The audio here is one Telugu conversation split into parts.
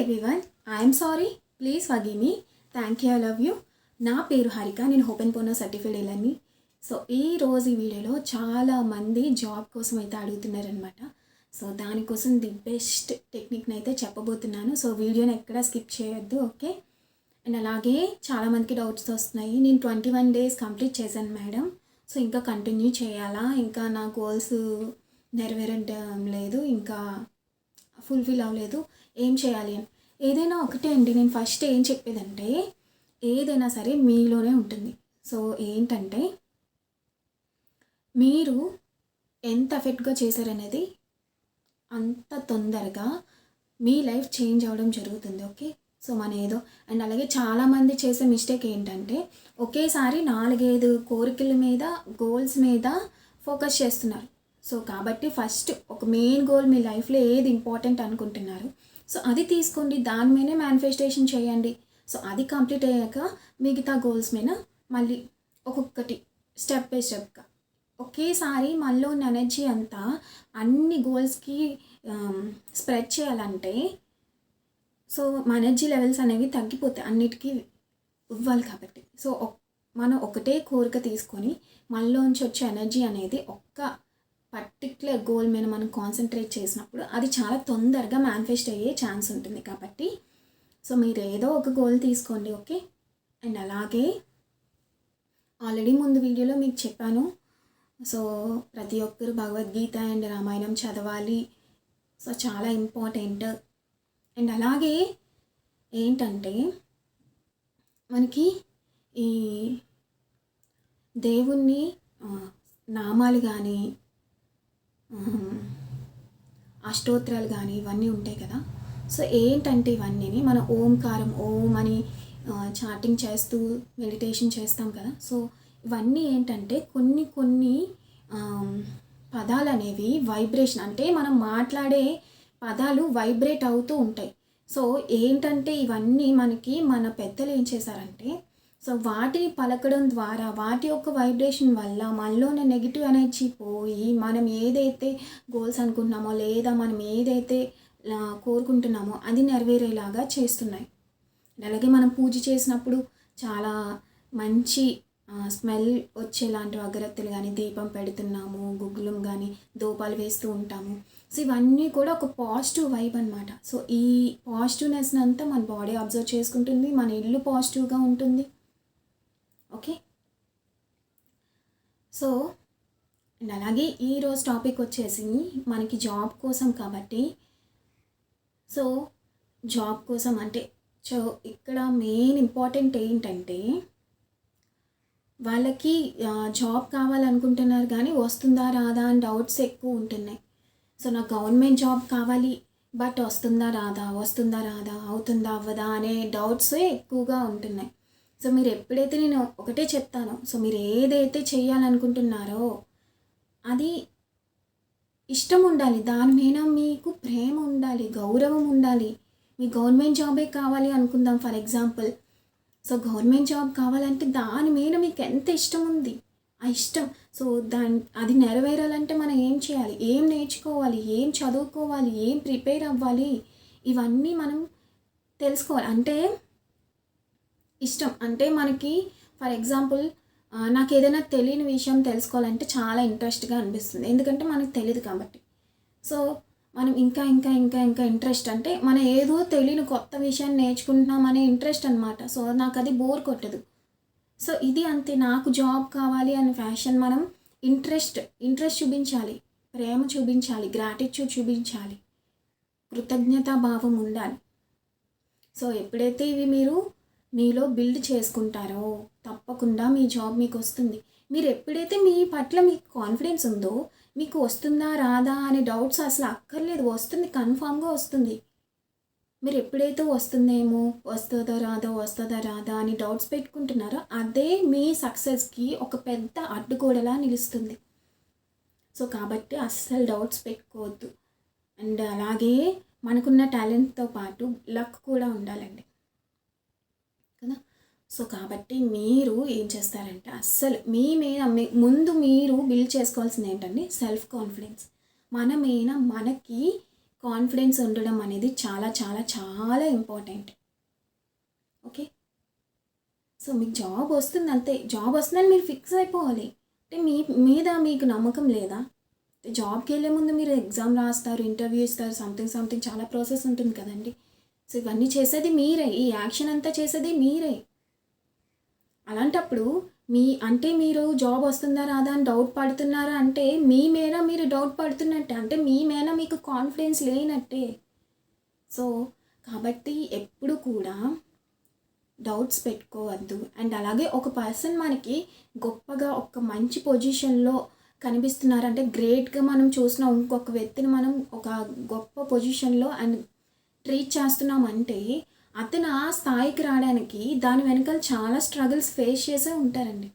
Everyone I'm sorry please forgive me thank you I love you నా పేరు హరిక. నేను ఓపెన్ పోనో సర్టిఫైడ్ ఇలాని సో ఈ రోజు ఈ వీడియోలో చాలా మంది జాబ్ కోసం అయితే అడుగుతున్నారనమాట సో దానికోసం ది బెస్ట్ టెక్నిక్ని అయితే చెప్పబోతున్నాను. సో వీడియోని ఎక్కడ స్కిప్ చేయొద్దు ఓకే? అండ్ అలాగే చాలామందికి డౌట్స్ వస్తున్నాయి. నేను ట్వంటీ వన్ డేస్ కంప్లీట్ చేశాను మేడం. సో ఇంకా కంటిన్యూ చేయాలా? ఇంకా నా గోల్స్ నెరవేరడం లేదు. ఇంకా ఫుల్ఫిల్ అవ్వలేదు. ఏం చేయాలి? అని ఏదైనా ఒకటే అండి. నేను ఫస్ట్ ఏం చెప్పేదంటే ఏదైనా సరే మీలోనే ఉంటుంది. సో ఏంటంటే మీరు ఎంత ఎఫెక్ట్గా చేశారనేది అంత తొందరగా మీ లైఫ్ చేంజ్ అవ్వడం జరుగుతుంది. ఓకే? సో మన ఏదో అండ్ అలాగే చాలామంది చేసే మిస్టేక్ ఏంటంటే ఒకేసారి నాలుగైదు కోరికల మీద గోల్స్ మీద ఫోకస్ చేస్తున్నారు. సో కాబట్టి ఫస్ట్ ఒక మెయిన్ గోల్ మీ లైఫ్లో ఏది ఇంపార్టెంట్ అనుకుంటున్నారు? సో అది తీసుకోండి దాని మీదనే మేనిఫెస్టేషన్ చేయండి. సో అది కంప్లీట్ అయ్యాక మిగతా గోల్స్ మీద మళ్ళీ ఒక్కొక్కటి స్టెప్ బై స్టెప్గా ఒకేసారి మనలో ఉన్న ఎనర్జీ అంతా అన్ని గోల్స్కి స్ప్రెడ్ um, చేయాలంటే సో మన ఎనర్జీ లెవెల్స్ అనేవి తగ్గిపోతాయి అన్నిటికీ ఇవ్వాలి కాబట్టి. సో మనం ఒకటే కోరిక తీసుకొని మనలోంచి వచ్చే ఎనర్జీ అనేది ఒక్క పర్టిక్యులర్ గోల్ మీద మనం కాన్సన్ట్రేట్ చేసినప్పుడు అది చాలా తొందరగా మేనిఫెస్ట్ అయ్యే ఛాన్స్ ఉంటుంది కాబట్టి. సో మీరు ఏదో ఒక గోల్ తీసుకోండి ఓకే అండ్ అలాగే ఆల్రెడీ ముందు వీడియోలో మీకు చెప్పాను. సో ప్రతి ఒక్కరు భగవద్గీత అండ్ రామాయణం చదవాలి. సో చాలా ఇంపార్టెంట్ అండ్ అలాగే ఏంటంటే మనకి ఈ దేవుణ్ణి నామాలు కానీ అష్టోత్తరాలు కానీ ఇవన్నీ ఉంటాయి కదా. సో ఏంటంటే ఇవన్నీ మన ఓంకారం ఓం అని చాటింగ్ చేస్తూ మెడిటేషన్ చేస్తాం కదా. సో ఇవన్నీ ఏంటంటే కొన్ని కొన్ని పదాలు అనేవి వైబ్రేషన్ అంటే మనం మాట్లాడే పదాలు వైబ్రేట్ అవుతూ ఉంటాయి. సో ఏంటంటే ఇవన్నీ మనకి మన పెద్దలు ఏం చేశారంటే సో వాటిని పలకడం ద్వారా వాటి యొక్క వైబ్రేషన్ వల్ల మనలోనే నెగిటివ్ ఎనర్జీ పోయి మనం ఏదైతే గోల్స్ అనుకుంటున్నామో లేదా మనం ఏదైతే కోరుకుంటున్నామో అది నెరవేరేలాగా చేస్తున్నాయి. అలాగే మనం పూజ చేసినప్పుడు చాలా మంచి స్మెల్ వచ్చేలాంటి అగరత్తులు కానీ దీపం పెడుతున్నాము గుగ్గులం కానీ దూపాలు వేస్తూ ఉంటాము. సో ఇవన్నీ కూడా ఒక పాజిటివ్ వైబ్ అనమాట సో ఈ పాజిటివ్నెస్ అంతా మన బాడీ అబ్జర్వ్ చేసుకుంటుంది మన ఇల్లు పాజిటివ్గా ఉంటుంది. ఓకే? సో అండ్ అలాగే ఈరోజు టాపిక్ వచ్చేసి మనకి జాబ్ కోసం కాబట్టి సో జాబ్ కోసం అంటే సో ఇక్కడ మెయిన్ ఇంపార్టెంట్ ఏంటంటే వాళ్ళకి జాబ్ కావాలనుకుంటున్నారు కానీ వస్తుందా రాదా అని డౌట్స్ ఎక్కువ ఉంటున్నాయి. సో నాకు గవర్నమెంట్ జాబ్ కావాలి బట్ వస్తుందా రాదా వస్తుందా రాదా అవుతుందా అవ్వదా అనే డౌట్స్ ఎక్కువగా ఉంటున్నాయి. సో మీరు ఎప్పుడైతే నేను ఒకటే చెప్తాను సో మీరు ఏదైతే చేయాలనుకుంటున్నారో అది ఇష్టం ఉండాలి. దాని మీద మీకు ప్రేమ ఉండాలి గౌరవం ఉండాలి. మీ గవర్నమెంట్ జాబే కావాలి అనుకుందాం for example. So government job కావాలంటే దాని మీద మీకు ఎంత ఇష్టం ఉంది? ఆ ఇష్టం. సో దాని అది నెరవేరాలంటే మనం ఏం చేయాలి? ఏం నేర్చుకోవాలి? ఏం చదువుకోవాలి? ఏం ప్రిపేర్ అవ్వాలి? ఇవన్నీ మనం తెలుసుకోవాలి. అంటే ఇష్టం. అంటే మనకి ఫర్ ఎగ్జాంపుల్ నాకు ఏదైనా తెలియని విషయం తెలుసుకోవాలంటే చాలా ఇంట్రెస్ట్గా అనిపిస్తుంది. ఎందుకంటే మనకు తెలియదు కాబట్టి. సో మనం ఇంకా ఇంకా ఇంకా ఇంకా ఇంట్రెస్ట్ అంటే మనం ఏదో తెలియని కొత్త విషయాన్ని నేర్చుకుంటున్నామనే ఇంట్రెస్ట్ అనమాట సో నాకు అది బోర్ కొట్టదు. సో ఇది అంతే. నాకు జాబ్ కావాలి అనే ఫ్యాషన్ మనం ఇంట్రెస్ట్ ఇంట్రెస్ట్ చూపించాలి. ప్రేమ చూపించాలి. గ్రాటిట్యూడ్ చూపించాలి. కృతజ్ఞతా భావం ఉండాలి. సో ఎప్పుడైతే ఇవి మీరు మీలో బిల్డ్ చేసుకుంటారో తప్పకుండా మీ జాబ్ మీకు వస్తుంది. మీరు ఎప్పుడైతే మీ పట్ల మీకు కాన్ఫిడెన్స్ ఉందో మీకు వస్తుందా రాదా అనే డౌట్స్ అసలు అక్కర్లేదు. వస్తుంది కన్ఫామ్గా వస్తుంది. మీరు ఎప్పుడైతే వస్తుందేమో వస్తుందో రాదో వస్తుందా రాదా అని డౌట్స్ పెట్టుకుంటున్నారో అదే మీ సక్సెస్కి ఒక పెద్ద అడ్డుగోడలా నిలుస్తుంది. సో కాబట్టి అస్సలు డౌట్స్ పెట్టుకోవద్దు. అండ్ అలాగే మనకున్న టాలెంట్తో పాటు లక్ కూడా ఉండాలండి. సో కాబట్టి మీరు ఏం చేస్తారంటే అస్సలు మీ మీద ముందు మీరు బిల్డ్ చేసుకోవాల్సింది ఏంటండి సెల్ఫ్ కాన్ఫిడెన్స్ మన మీద మనకి కాన్ఫిడెన్స్ ఉండడం అనేది చాలా చాలా చాలా ఇంపార్టెంట్ ఓకే సో మీకు జాబ్ వస్తుంది అంతే. జాబ్ వస్తుందని మీరు ఫిక్స్ అయిపోవాలి. అంటే మీ మీద మీకు నమ్మకం లేదా? జాబ్కి వెళ్ళే ముందు మీరు ఎగ్జామ్ రాస్తారు ఇంటర్వ్యూ ఇస్తారు సంథింగ్ సంథింగ్ చాలా ప్రాసెస్ ఉంటుంది కదండి. సో ఇవన్నీ చేసేది మీరే. ఈ యాక్షన్ అంతా చేసేది మీరే. అలాంటప్పుడు మీ అంటే మీరు జాబ్ వస్తుందా రాదా అని డౌట్ పడుతున్నారా అంటే మీ మీద మీరు డౌట్ పడుతున్నట్టే అంటే మీ మీద మీకు కాన్ఫిడెన్స్ లేనట్టే. సో కాబట్టి ఎప్పుడు కూడా డౌట్స్ పెట్టుకోవద్దు. అండ్ అలాగే ఒక పర్సన్ మనకి గొప్పగా ఒక మంచి పొజిషన్లో కనిపిస్తున్నారంటే గ్రేట్గా మనం చూసిన ఇంకొక వ్యక్తిని మనం ఒక గొప్ప పొజిషన్లో అండ్ ట్రీట్ చేస్తున్నామంటే అతను ఆ స్థాయికి రావడానికి దాని వెనకాల చాలా స్ట్రగుల్స్ ఫేస్ చేసే ఉంటారండి.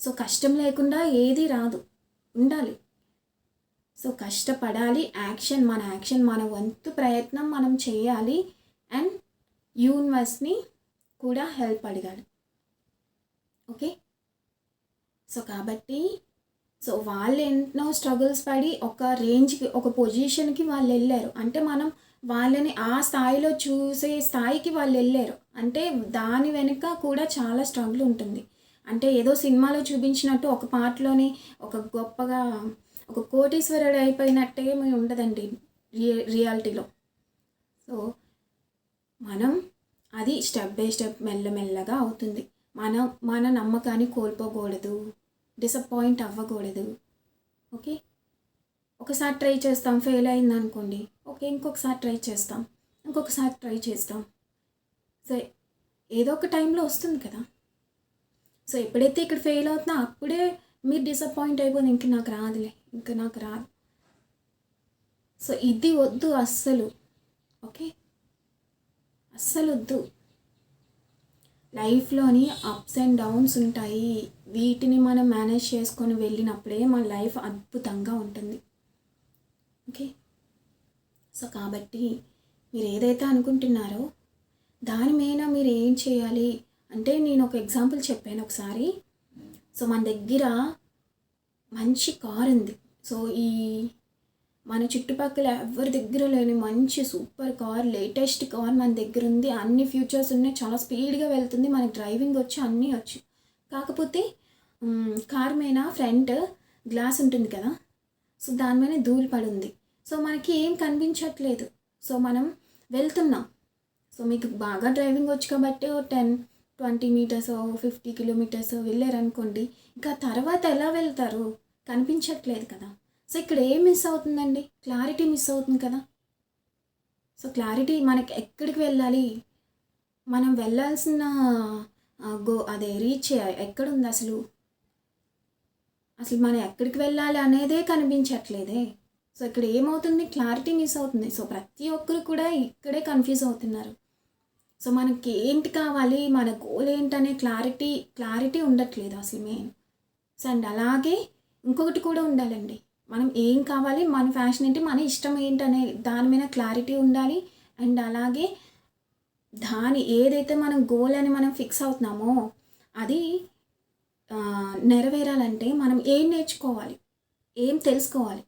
సో కష్టం లేకుండా ఏది రాదు. ఉండాలి. సో కష్టపడాలి. యాక్షన్ మన యాక్షన్ మన వంతు ప్రయత్నం మనం చేయాలి. అండ్ యూనివర్స్ని కూడా హెల్ప్ అడగాలి. ఓకే సో కాబట్టి సో వాళ్ళు ఎన్నో స్ట్రగుల్స్ పడి ఒక రేంజ్కి ఒక పొజిషన్కి వాళ్ళు వెళ్ళారు. అంటే మనం వాళ్ళని ఆ స్థాయిలో చూసే స్థాయికి వాళ్ళు వెళ్ళారు. అంటే దాని వెనుక కూడా చాలా స్ట్రగుల్ ఉంటుంది. అంటే ఏదో సినిమాలో చూపించినట్టు ఒక పాటలోని ఒక గొప్పగా ఒక కోటీశ్వరుడు అయిపోయినట్టే ఉండదండి రియ రియాలిటీలో. సో మనం అది స్టెప్ బై స్టెప్ మెల్లమెల్లగా అవుతుంది. మనం మన నమ్మకాన్ని కోల్పోకూడదు. డిసప్పాయింట్ అవ్వకూడదు. ఓకే? ఒకసారి ట్రై చేస్తాం ఫెయిల్ అయింది అనుకోండి ఓకే ఇంకొకసారి ట్రై చేస్తాం ఇంకొకసారి ట్రై చేస్తాం. సో ఏదో ఒక టైంలో వస్తుంది కదా. సో ఎప్పుడైతే ఇక్కడ ఫెయిల్ అవుతున్నా అప్పుడే మీరు డిసప్పాయింట్ అయిపోయింది ఇంక నాకు రాదులే ఇంకా నాకు రాదు. సో ఇది వద్దు అస్సలు ఓకే? అస్సలు వద్దు. లైఫ్లోని అప్స్ అండ్ డౌన్స్ ఉంటాయి. వీటిని మనం మేనేజ్ చేసుకొని వెళ్ళినప్పుడే మన లైఫ్ అద్భుతంగా ఉంటుంది. ఓకే. సో కాబట్టి మీరు ఏదైతే అనుకుంటున్నారో దాని మీద మీరు ఏం చేయాలి అంటే నేను ఒక ఎగ్జాంపుల్ చెప్పాను ఒకసారి. సో మన దగ్గర మంచి కార్ ఉంది. సో ఈ మన చుట్టుపక్కల ఎవరి దగ్గర లేని మంచి సూపర్ కార్ లేటెస్ట్ కార్ మన దగ్గర ఉంది. అన్ని ఫ్యూచర్స్ ఉన్నాయి. చాలా స్పీడ్గా వెళ్తుంది. మనకి డ్రైవింగ్ వచ్చి అన్నీ వచ్చు. కాకపోతే కార్ మీద ఫ్రంట్ గ్లాస్ ఉంటుంది కదా? సో దాని మీద ధూళి పడి ఉంది సో మనకి ఏం కనిపించట్లేదు. సో మనం వెళ్తున్నాం. సో మీకు బాగా డ్రైవింగ్ వచ్చు కాబట్టి ఓ ten twenty meters fifty kilometers వెళ్ళారనుకోండి ఇంకా తర్వాత ఎలా వెళ్తారు? కనిపించట్లేదు కదా. సో ఇక్కడ ఏం మిస్ అవుతుందండి? క్లారిటీ మిస్ అవుతుంది కదా. సో క్లారిటీ మనకి ఎక్కడికి వెళ్ళాలి? మనం వెళ్ళాల్సిన గో అదే రీచ్ ఎక్కడుంది అసలు? అసలు మనం ఎక్కడికి వెళ్ళాలి అనేదే కనిపించట్లేదే. సో ఇక్కడ ఏమవుతుంది? క్లారిటీ మిస్ అవుతుంది. సో ప్రతి ఒక్కరు కూడా ఇక్కడే కన్ఫ్యూజ్ అవుతున్నారు. సో మనకి ఏంటి కావాలి? మన గోల్ ఏంటనే క్లారిటీ క్లారిటీ ఉండట్లేదు అసలు మెయిన్. సో అండ్ అలాగే ఇంకొకటి కూడా ఉండాలండి. మనం ఏం కావాలి? మన ఫ్యాషన్ ఏంటి? మన ఇష్టం ఏంటనే దాని మీద క్లారిటీ ఉండాలి. అండ్ అలాగే దాని ఏదైతే మనం గోల్ అని మనం ఫిక్స్ అవుతున్నామో అది నెరవేరాలంటే మనం ఏం నేర్చుకోవాలి? ఏం తెలుసుకోవాలి?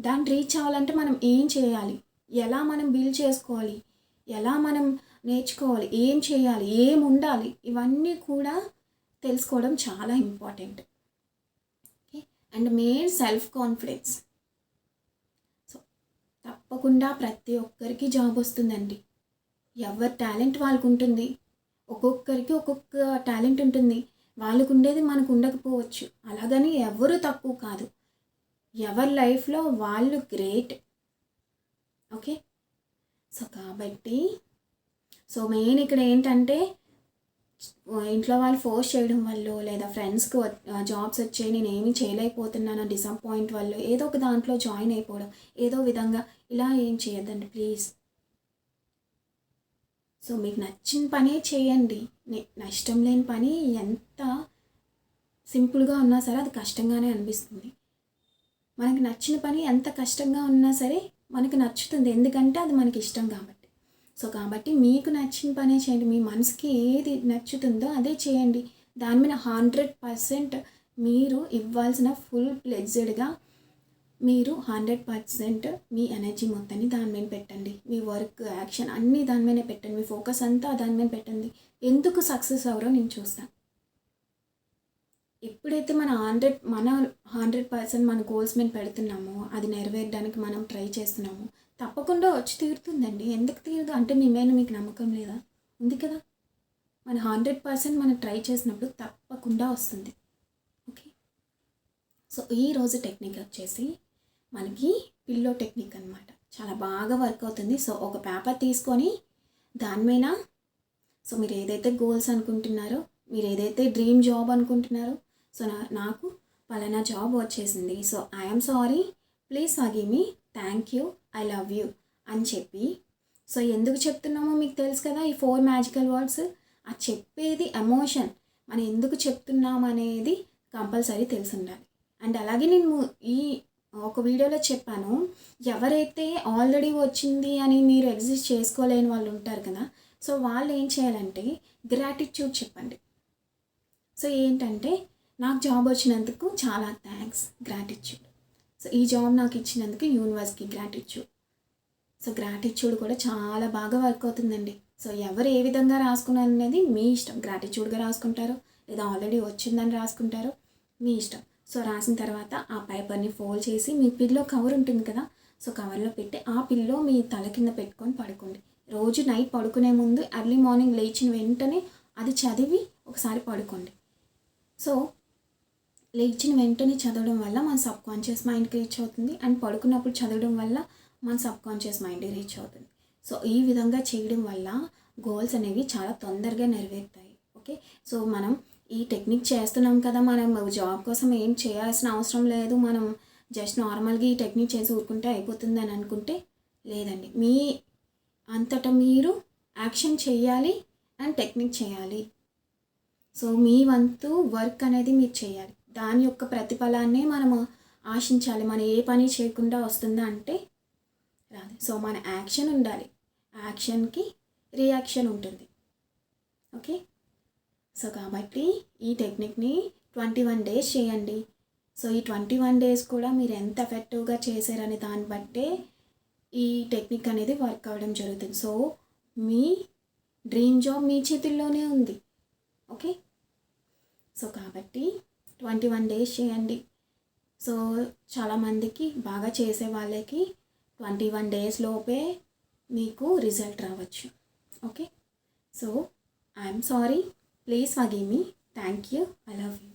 దాన్ని రీచ్ అవ్వాలంటే మనం ఏం చేయాలి? ఎలా మనం బిల్డ్ చేసుకోవాలి? ఎలా మనం నేర్చుకోవాలి? ఏం చేయాలి? ఏం ఉండాలి? ఇవన్నీ కూడా తెలుసుకోవడం చాలా important. And main self confidence. So తప్పకుండా ప్రతి ఒక్కరికి జాబ్ వస్తుందండి. ఎవరి టాలెంట్ వాళ్ళకు ఉంటుంది ఒక్కొక్కరికి ఒక్కొక్క టాలెంట్ ఉంటుంది. వాళ్ళకు ఉండేది మనకు ఉండకపోవచ్చు అలాగని ఎవరు తక్కువ కాదు. ఎవరి లైఫ్లో వాళ్ళు గ్రేట్. ఓకే? సో కాబట్టి సో మెయిన్ ఇక్కడ ఏంటంటే ఇంట్లో వాళ్ళు ఫోర్స్ చేయడం వల్ల లేదా ఫ్రెండ్స్కి జాబ్స్ వచ్చాయి నేను ఏమీ చేయలేకపోతున్నాను డిసప్పాయింట్ వల్ల ఏదో ఒక దాంట్లో జాయిన్ అయిపోవడం ఏదో విధంగా ఇలా ఏం చేయొద్దండి ప్లీజ్. సో మీకు నచ్చిన పనే చేయండి. నష్టం లేని పని ఎంత సింపుల్గా ఉన్నా సరే అది కష్టంగానే అనిపిస్తుంది. మనకి నచ్చిన పని ఎంత కష్టంగా ఉన్నా సరే మనకి నచ్చుతుంది. ఎందుకంటే అది మనకి ఇష్టం కాబట్టి. సో కాబట్టి మీకు నచ్చిన పనే చేయండి. మీ మనసుకి ఏది నచ్చుతుందో అదే చేయండి. దాని మీద హండ్రెడ్ పర్సెంట్ మీరు ఇవ్వాల్సిన ఫుల్ ప్లెజ్డ్గా మీరు హండ్రెడ్ పర్సెంట్ మీ ఎనర్జీ మొత్తాన్ని దాని మీద పెట్టండి. మీ వర్క్ యాక్షన్ అన్నీ దాని మీద పెట్టండి. మీ ఫోకస్ అంతా దాని మీద పెట్టండి. ఎందుకు సక్సెస్ అవరో నేను చూస్తాను ఎప్పుడైతే మన హండ్రెడ్ మన హండ్రెడ్ పర్సెంట్ మన గోల్స్ మీద పెడుతున్నామో అది నెరవేర్డానికి మనం ట్రై చేస్తున్నాము తప్పకుండా వచ్చి తీరుతుందండి. ఎందుకు తీరదు? అంటే మీ మీద మీకు నమ్మకం లేదా? ఉంది కదా? మన హండ్రెడ్ పర్సెంట్ మనం ట్రై చేసినప్పుడు తప్పకుండా వస్తుంది. ఓకే? సో ఈరోజు టెక్నిక్ వచ్చేసి మనకి పిల్లో టెక్నిక్ అనమాట చాలా బాగా వర్క్ అవుతుంది. సో ఒక పేపర్ తీసుకొని దాని మీద సో మీరు ఏదైతే గోల్స్ అనుకుంటున్నారో మీరు ఏదైతే డ్రీమ్ జాబ్ అనుకుంటున్నారో సో నా నాకు పలానా జాబ్ వచ్చేసింది. So I'm sorry please forgive me thank you I love you అని చెప్పి సో ఎందుకు చెప్తున్నామో మీకు తెలుసు కదా ఈ ఫోర్ మ్యాజికల్ వర్డ్స్ ఆ చెప్పేది ఎమోషన్ మనం ఎందుకు చెప్తున్నాం అనేది కంపల్సరీ తెలిసి ఉండాలి అండ్ అలాగే నేను ఈ ఒక వీడియోలో చెప్పాను ఎవరైతే ఆల్రెడీ వచ్చింది అని మీరు ఎగ్జిస్ట్ చేసుకోలేని వాళ్ళు ఉంటారు కదా సో వాళ్ళు ఏం చేయాలంటే గ్రాటిట్యూడ్ చెప్పండి. సో ఏంటంటే నాకు జాబ్ వచ్చినందుకు చాలా థ్యాంక్స్ గ్రాటిట్యూడ్ సో ఈ జాబ్ నాకు ఇచ్చినందుకు యూనివర్స్కి గ్రాటిట్యూడ్ సో గ్రాటిట్యూడ్ కూడా చాలా బాగా వర్క్ అవుతుందండి. సో ఎవరు ఏ విధంగా రాసుకున్నారు అనేది మీ ఇష్టం. గ్రాటిట్యూడ్గా రాసుకుంటారు లేదా ఆల్రెడీ వచ్చిందని రాసుకుంటారు మీ ఇష్టం. సో రాసిన తర్వాత ఆ పేపర్ని ఫోల్డ్ చేసి మీ పిల్లో కవర్ ఉంటుంది కదా సో కవర్లో పెట్టి ఆ పిల్లో మీ తల కింద పెట్టుకొని పడుకోండి. రోజు నైట్ పడుకునే ముందు ఎర్లీ మార్నింగ్ లేచిన వెంటనే అది చదివి ఒకసారి పడుకోండి. సో లేచిన వెంటనే చదవడం వల్ల మన సబ్ కాన్షియస్ మైండ్కి రీచ్ అవుతుంది అండ్ పడుకున్నప్పుడు చదవడం వల్ల మన సబ్ కాన్షియస్ మైండ్కి రీచ్ అవుతుంది. సో ఈ విధంగా చేయడం వల్ల గోల్స్ అనేవి చాలా తొందరగా నెరవేరుతాయి. ఓకే? సో మనం ఈ టెక్నిక్ చేస్తున్నాం కదా మనం జాబ్ కోసం ఏం చేయాల్సిన అవసరం లేదు మనం జస్ట్ నార్మల్గా ఈ టెక్నిక్ చేసి ఊరుకుంటే అయిపోతుంది అని అనుకుంటే లేదండి. మీ అంతటా మీరు యాక్షన్ చేయాలి అండ్ టెక్నిక్ చేయాలి. సో మీ వంతు వర్క్ అనేది మీరు చేయాలి. దాని యొక్క ప్రతిఫలాన్నే మనము ఆశించాలి. మనం ఏ పని చేయకుండా వస్తుందా అంటే రాదు. సో మన యాక్షన్ ఉండాలి. యాక్షన్కి రియాక్షన్ ఉంటుంది. ఓకే? సో కాబట్టి ఈ టెక్నిక్ని ట్వంటీ వన్ డేస్ చేయండి. సో ఈ ట్వంటీ వన్ డేస్ కూడా మీరు ఎంత ఎఫెక్టివ్గా చేశారని దాన్ని బట్టే ఈ టెక్నిక్ అనేది వర్క్ అవ్వడం జరుగుతుంది. సో మీ డ్రీమ్ జాబ్ మీ చేతుల్లోనే ఉంది. ఓకే? సో కాబట్టి ట్వంటీ వన్ డేస్ చేయండి. సో చాలామందికి బాగా చేసే వాళ్ళకి ట్వంటీ వన్ డేస్ లోపే మీకు రిజల్ట్ రావచ్చు. Okay? So I'm sorry. Please forgive me. Thank you. I love you.